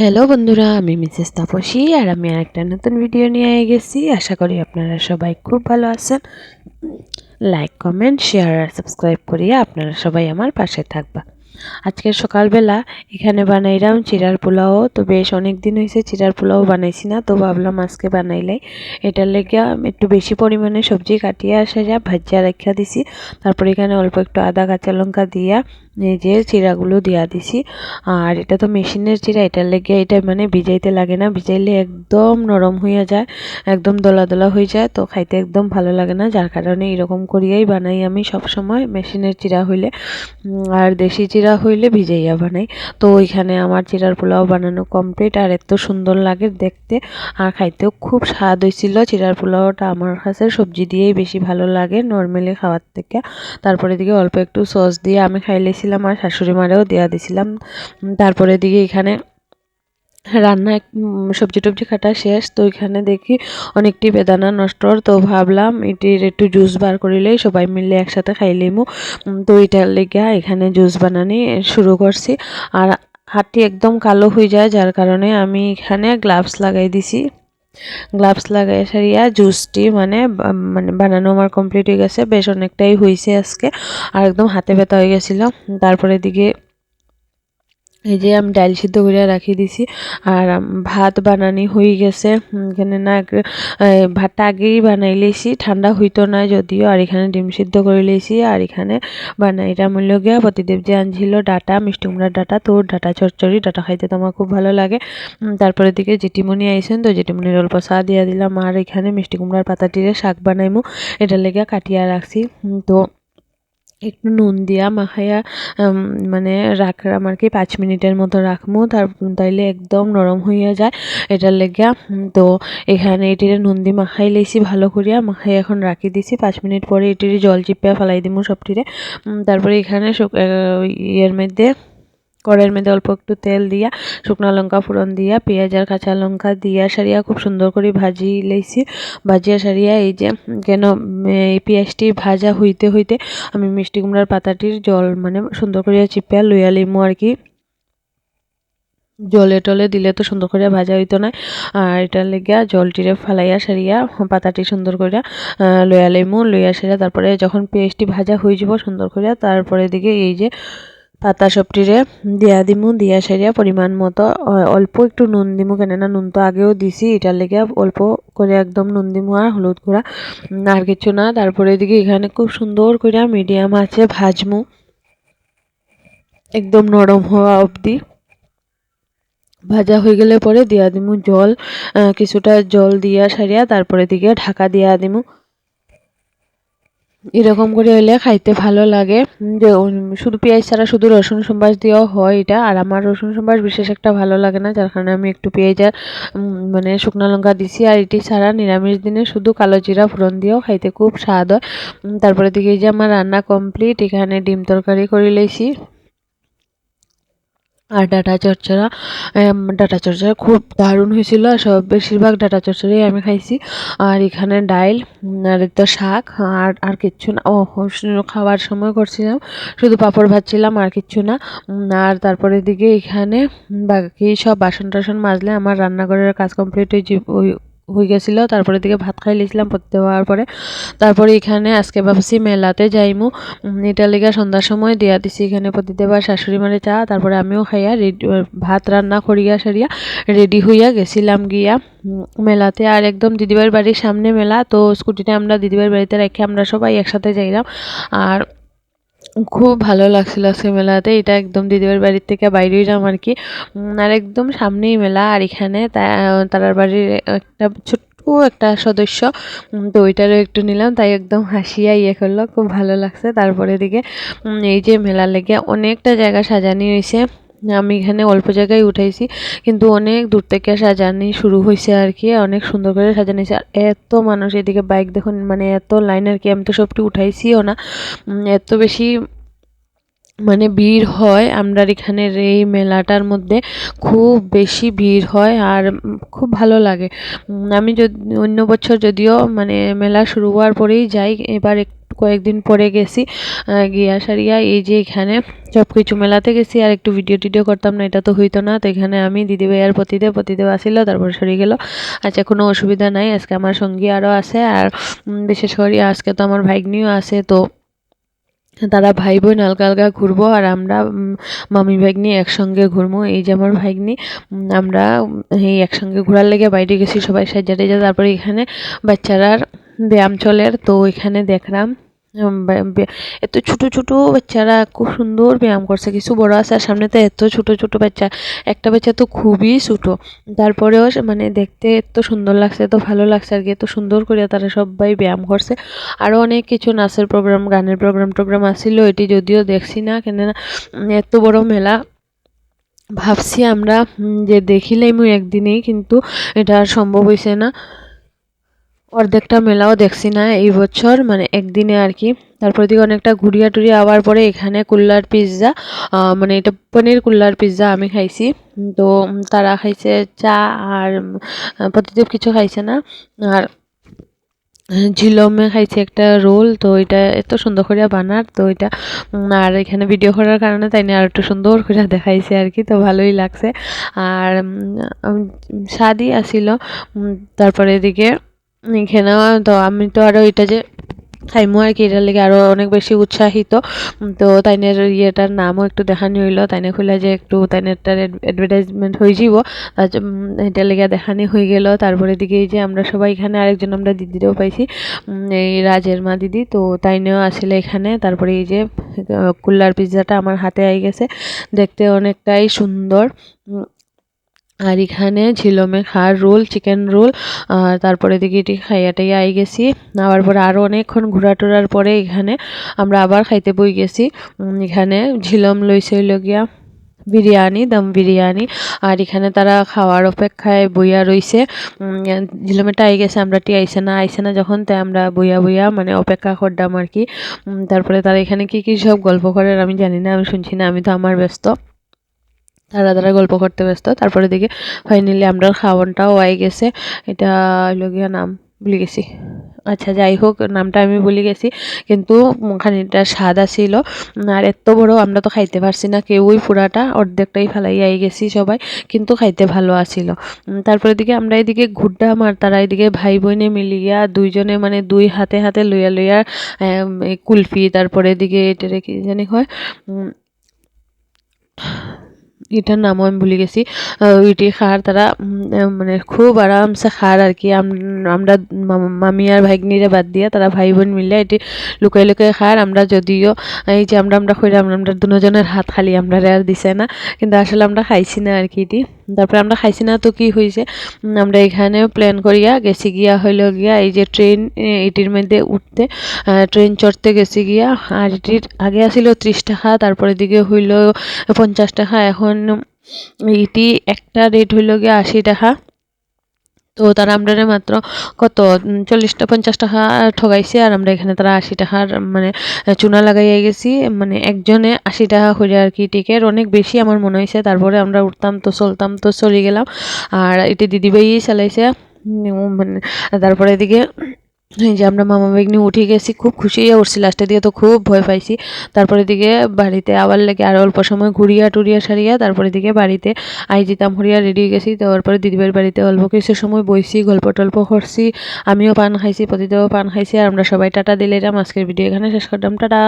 Hello বন্ধুরা, আমি Mrs Tapasi আর আমি আরেকটা নতুন ভিডিও নিয়ে গেছি আশা করি আপনারা সবাই খুব ভালো আছেন। লাইক কমেন্ট শেয়ার আর সাবস্ক্রাইব করিয়া আপনারা সবাই আমার পাশে থাকবা। আজকে সকালবেলা এখানে বানাইলাম চিরার পোলাও। তো বেশ অনেক দিন হয়েছে চিরার পোলাও বানাইছি না, তো ভাবলাম আজকে বানাইলাই এটার লেগে একটু বেশি পরিমাণে সবজি কাটিয়ে আসা যা ভাজিয়া রাখিয়া দিছি। তারপর এখানে অল্প একটু আদা, কাঁচা লঙ্কা দিয়া যে চিরাগুলো দিয়া দিছি। আর এটা তো মেশিনের চিরা, এটার লেগে এটা মানে ভিজাইতে লাগে না, ভিজাইলে একদম নরম হইয়া যায়, একদম দলা দলা হয়ে যায়, তো খাইতে একদম ভালো লাগে না। যার কারণে এরকম করিয়াই বানাই আমি সব সময় মেশিনের চিরা হইলে। আর দেশি হইলে ভিজাইয়া বানাই। তো ওইখানে আমার চিরার পোলাও বানানো কমপ্লিট আর এত সুন্দর লাগে দেখতে। আর খাইতেও খুব স্বাদ হয়েছিল চিরার পোলাওটা আমার কাছে সবজি দিয়েই বেশি ভালো লাগে নর্মালি খাওয়ার থেকে। তারপরে দিকে অল্প একটু সস দিয়ে আমি খাইলেছিলাম, আর শাশুড়ি মারেও দেওয়া দিয়েছিলাম তারপরে দিকে এখানে রান্না সবজি টবজি কাটা শেষ, তো এখানে দেখি অনেকটি বেদানা নষ্ট তো ভাবলাম এটির একটু জুস বার করিলেই সবাই মিলে একসাথে খাইলেমু তো এটার লেগে এখানে জুস বানানি শুরু করছি। আর হাতটি একদম কালো হয়ে যায়, যার কারণে আমি এখানে গ্লাভস লাগাই দিছি। গ্লাভস লাগাই সারিয়া জুসটি মানে মানে বানানো আমার কমপ্লিট হয়ে গেছে, বেশ অনেকটাই হয়েছে আজকে, আর একদম হাতে ব্যথা হয়ে গেছিল। তারপরে দিকে এই যে আমি ডাইল সিদ্ধ করে রাখি দিছি, আর ভাত বানানি হয়ে গেছে এখানে না ভাতটা আগেই বানাই লেছি, ঠান্ডা হইতো না যদিও, আর এখানে ডিম সিদ্ধ করে লেছি, আর এখানে বানাইটা মূল্য গিয়া প্রতিদেব যে আনছিল ডাটা, মিষ্টি কুমড়ার ডাটা, তোর ডাটা, চচ্চড়ি ডাটা খাইতে তো আমার খুব ভালো লাগে। তারপরে দিকে জেঠিমণি আইসেন তো জেঠিমণির অল্প চা দিয়া দিলাম, আর এখানে মিষ্টি কুমড়ার পাতাটিরে শাক বানাইমু, এটা লেগে কাটিয়া রাখছি। তো একটু নুন দিয়া মাখাইয়া মানে রাখলাম আর কি পাঁচ মিনিটের মতো রাখব তার, তাইলে একদম নরম হইয়া যায়। এটার লেগিয়া তো এখানে এটির নুন দিয়ে মাখাই লেছি, ভালো করিয়া মাখাই এখন রাখি দিছি। পাঁচ মিনিট পরে এটির জল চিপিয়া ফেলাই দিব সবটিরে। তারপরে এখানে ইয়ের মধ্যে কড়াইয়ের মধ্যে অল্প একটু তেল দিয়া, শুকনো লঙ্কা ফোড়ন দিয়া, পেঁয়াজ আর কাঁচা লঙ্কা দিয়া সারিয়া খুব সুন্দর করে ভাজি লেছি। ভাজিয়া সারিয়া এই যে কেন এই পেঁয়াজটি ভাজা হইতে হইতে আমি মিষ্টি কুমড়ার পাতাটির জল মানে সুন্দর করিয়া চিপিয়া লইয়া লিমু আর কি। জলে টলে দিলে তো সুন্দর করে ভাজা হইতো না। আর এটার লেগিয়া জলটিরে ফালাইয়া সারিয়া পাতাটি সুন্দর করিয়া লইয়া লিমু, লইয়া সারিয়া তারপরে যখন পেঁয়াজটি ভাজা হয়ে যাব সুন্দর করিয়া তারপরে দিকে এই যে পাতা সবটিরে দিয়া দিমু, দিয়া সারিয়া পরিমাণ মতো অল্প একটু নুন দিমু, কেননা নুন তো আগেও দিছি এটার লেগে অল্প করে একদম নুন দিমু আর হলুদ গুঁড়া আর কিছু না তারপরে এদিকে এখানে খুব সুন্দর করে মিডিয়াম আছে ভাজমু। একদম নরম হওয়া অবধি। ভাজা হয়ে গেলে পরে দিয়া দিমু জল কিছুটা জল দিয়া সারিয়া তারপরে দিকে ঢাকা দিয়া দিমু। এরকম করে হলে খাইতে ভালো লাগে। শুধু পেঁয়াজ ছাড়া শুধু রসুন সম্বাস দিয়েও হয় এটা। আর আমার রসুন সম্বাস বিশেষ একটা ভালো লাগে না, যার কারণে আমি একটু পেঁয়াজ আর মানে শুকনো লঙ্কা দিছি। আর এটি ছাড়া নিরামিষ দিনে শুধু কালো জিরা ফোড়ন দিয়েও খাইতে খুব স্বাদ হয়। তারপরে দেখি যে আমার রান্না কমপ্লিট এখানে ডিম তরকারি করে লেছি। আর ডাটা চচ্চড়া ডাটা চচ্চড়া খুব দারুণ হয়েছিল। আর সব, বেশিরভাগ ডাটা চচ্চড়াই আমি খাইছি। আর এখানে ডাইল, আর তো শাক, আর আর কিচ্ছু না। ও খাওয়ার সময় করছিলাম। শুধু পাঁপড় ভাজছিলাম আর কিচ্ছু না। আর তারপরে দিকে এখানে বাকি সব বাসন টাসন মাজলে আমার রান্নাঘরের কাজ কমপ্লিট হয়ে হয়ে গেছিল, তারপরে দিকে ভাত খাই লিছিলাম পড়তে হওয়ার পরে। তারপরে এখানে আজকে ভাবছি মেলাতে যাইমু। এটা লেগে সন্ধ্যার সময় দিয়া দিছি এখানে প্রতিদেবার শাশুড়ি মারে চা, তারপরে আমিও খাইয়া রেডি ভাত রান্না করিয়া সারিয়া রেডি হইয়া গেছিলাম গিয়া। মেলাতে আর একদম দিদিবার বাড়ির সামনে মেলা, তো স্কুটিটা আমরা দিদিবার বাড়িতে রেখে আমরা সবাই একসাথে যাইলাম। আর খুব ভালো লাগছিল সেই মেলাতে। এটা একদম দিদিবার বাড়ির থেকে বাইরে যাওয়া আর কি। আর একদম সামনেই মেলা আর এখানে তারার বাড়ির একটা ছোট্ট একটা সদস্য। তো ওইটারও একটু নিলাম, তাই একদম হাসিয়া ইয়ে করল, খুব ভালো লাগছে। তারপরে দিকে এই যে মেলা লেগে অনেকটা জায়গা সাজানি হয়েছে। আমি এখানে অল্প জায়গায় উঠাইছি, কিন্তু অনেক দূর থেকে সাজানি শুরু হয়েছে আর কি, অনেক সুন্দর করে সাজানি আর এত মানুষ এদিকে বাইক দেখুন মানে এত লাইন আর কি, আমি তো সবটি উঠাইছিও না। এত বেশি মানে ভিড় হয় আমরা এখানের এই মেলাটার মধ্যে, খুব বেশি ভিড় হয় আর খুব ভালো লাগে। আমি যদি, অন্য বছর যদিও মানে মেলা শুরু হওয়ার পরেই যাই, এবার কয়েকদিন পরে গেছি গিয়া সারিয়া এই যে এখানে সব কিছু মেলাতে গেছি, আর একটু ভিডিও টিডিও করতাম না, এটা তো হইতো না, তো এখানে আমি দিদিভাই আর পতিদেব পতিদেব আসিল, তারপর সরে গেল। আচ্ছা কোনো অসুবিধা নাই, আজকে আমার সঙ্গী আরও আছে, আর বিশেষ করে আজকে তো আমার ভাগ্নিও আছে, তো তারা ভাই বোন আলগা আলগা ঘুরবো, আর আমরা মামি ভাগ্নি একসঙ্গে ঘুরবো এই যে আমার ভাগ্নি আমরা এই একসঙ্গে ঘোরার লেগে বাইরে গেছি, সবাই সাজা টাজা তারপরে এখানে বাচ্চারার ব্যায়াম চলের তো এখানে দেখলাম এত ছোট ছোট বাচ্চারা খুব সুন্দর ব্যায়াম করছে। কিছু বড় আছে, আর সামনে তো এত ছোট ছোট বাচ্চা। একটা বাচ্চা তো খুবই ছোট। তারপরেও মানে দেখতে এত সুন্দর লাগছে, এত ভালো লাগছে আর কি। এত সুন্দর করে তারা সবাই ব্যায়াম করছে। আরও অনেক কিছু নাচের প্রোগ্রাম গানের প্রোগ্রাম টোগ্রাম আসছিল এটি যদিও দেখছি না, কেননা এত বড় মেলা। ভাবছি আমরা যে দেখিলাম একদিনেই, কিন্তু এটা আর সম্ভব হয়েছে না। অর্ধেকটা মেলাও দেখছি না এই বছর মানে একদিনে আর কি। তারপর দিকে অনেকটা ঘুরিয়া টুরিয়া আবার পরে এখানে কুল্লার পিৎজা মানে এটা পনির কুল্লার পিৎজা আমি খাইছি। তো তারা খাইছে চা আর প্রতিদেব কিছু খাইছে না। আর ঝিলমে খাইছে একটা রোল, তো এটা এত সুন্দর করে বানার, তো এটা আর এখানে ভিডিও করার কারণে তাই না, আর একটু সুন্দর করে দেখাইছে আর কি, তো ভালোই লাগছে। আর স্বাদই আসিল তারপরে এদিকে এখানেও তো আমি তো আরও এটা যে খাইমু আর কি এটার লেগে আরও অনেক বেশি উৎসাহিত। তো তাইনের ইয়েটার নামও একটু দেখানি হইল, তাইনে খুলে যে একটু তাইনেরটার অ্যাডভার্টাইজমেন্ট হয়ে যাব এটার লেগে দেখানি হয়ে গেল। তারপরে দিকে এই যে আমরা সবাই এখানে আরেকজন আমরা দিদিরও পাইছি এই রাজের মা দিদি। তো তাইনেও আসলে এখানে। তারপরে এই যে কুল্লার পিৎজাটা আমার হাতে আই গেছে। দেখতে অনেকটাই সুন্দর। আর এখানে ঝিলমে খার রোল, চিকেন রোল, আর তারপরে দেখি এটি খাইয়া টাইয়া আই গেছি। আবার পরে আরও অনেকক্ষণ ঘোরা টোরার পরে এখানে আমরা আবার খাইতে বই গেছি। এখানে ঝিলম লইছে হইল গিয়া বিরিয়ানি, দম বিরিয়ানি। আর এখানে তারা খাওয়ার অপেক্ষায় বইয়া রইছে। ঝিলমেটা আই গেছে, আমরা টি আইসে না আইসে না যখন, তাই আমরা বইয়া বইয়া মানে অপেক্ষা করতাম আর কি। তারপরে তারা এখানে কি কি সব গল্প করে আমি জানি না, আমি শুনছি না, আমি তো আমার ব্যস্ত। তারা তারা গল্প করতে ব্যস্ত। তারপরে দিকে ফাইনালি আমরা খাওয়ানটাও আই গেছে। এটা হইল গিয়া নাম ভুলে গেছি। আচ্ছা যাই হোক, নামটা আমি ভুলে গেছি। কিন্তু খানিকটা স্বাদ ছিল আর এত বড় আমরা তো খাইতে পারছি না। কেউই পুরাটা অর্ধেকটাই ফেলাই আই গেছি সবাই, কিন্তু খাইতে ভালো আছিল তারপরে দিকে আমরা এদিকে ঘুরলাম মার, তারা এদিকে ভাই বোনে মিলিয়া দুইজনে মানে দুই হাতে হাতে লইয়া লইয়া কুলফি, তারপরে এদিকে এটারে কি জানি হয় এটার নামও আমি ভুলে গেছি। ওইটি খার তারা মানে খুব আরামসে খার আর কি, আম- আমরা মামি আর ভাগ্নিরে বাদ দিয়া তারা ভাই বোন মিলে এটি লুকাই লুকাই খার আমরা যদিও এই যে আমরা আমরা কইরাম আমরা আমরা দুজনের হাত খালি আমরা আর দিছে না, কিন্তু আসলে আমরা খাইছি না আর কি এটি তারপরে আমরা খাইছি না তো কি হয়েছে আমরা এখানে প্ল্যান করিয়া গেছি গিয়া হইল গিয়া, এই যে ট্রেন এটির মধ্যে উঠতে ট্রেন চড়তে গেছি গিয়া আর এটির আগে আসিল ত্রিশ টাকা, তারপরে দিকে হইল পঞ্চাশ টাকা, এখন এটি একটা রেট হইল গিয়া আশি টাকা। তো তারা আমরা মাত্র কত? চল্লিশটা পঞ্চাশ টাকা ঠগাইছে আর আমরা এখানে তারা আশি টাকার মানে চুনা লাগাইয়া গেছি। মানে একজনে আশি টাকা করে আর কি টিকেট অনেক বেশি আমার মনে হয়েছে তারপরে আমরা উঠতাম তো চলতাম তো চলে গেলাম। আর এটি দিদিভাই চালাইছে। মানে তারপরে এদিকে এই যে আমরা মামা বেগনি উঠে গেছি, খুব খুশি হয়ে উঠছি। লাস্টের দিকে তো খুব ভয় পাইছি। তারপরে দিকে বাড়িতে আবার লেগে আর অল্প সময় ঘুরিয়া টুরিয়া সারিয়া তারপরে দিকে বাড়িতে আই যেতাম হরিয়া রেডি হয়ে গেছি। তারপরে দিদিবার বাড়িতে অল্প কিছু সময় বইছি, গল্প টল্প করছি। আমিও পান খাইছি প্রতিদেবও পান খাইছি আর আমরা সবাই টাটা দিলে আজকের ভিডিও এখানে শেষ করলাম। টাটা।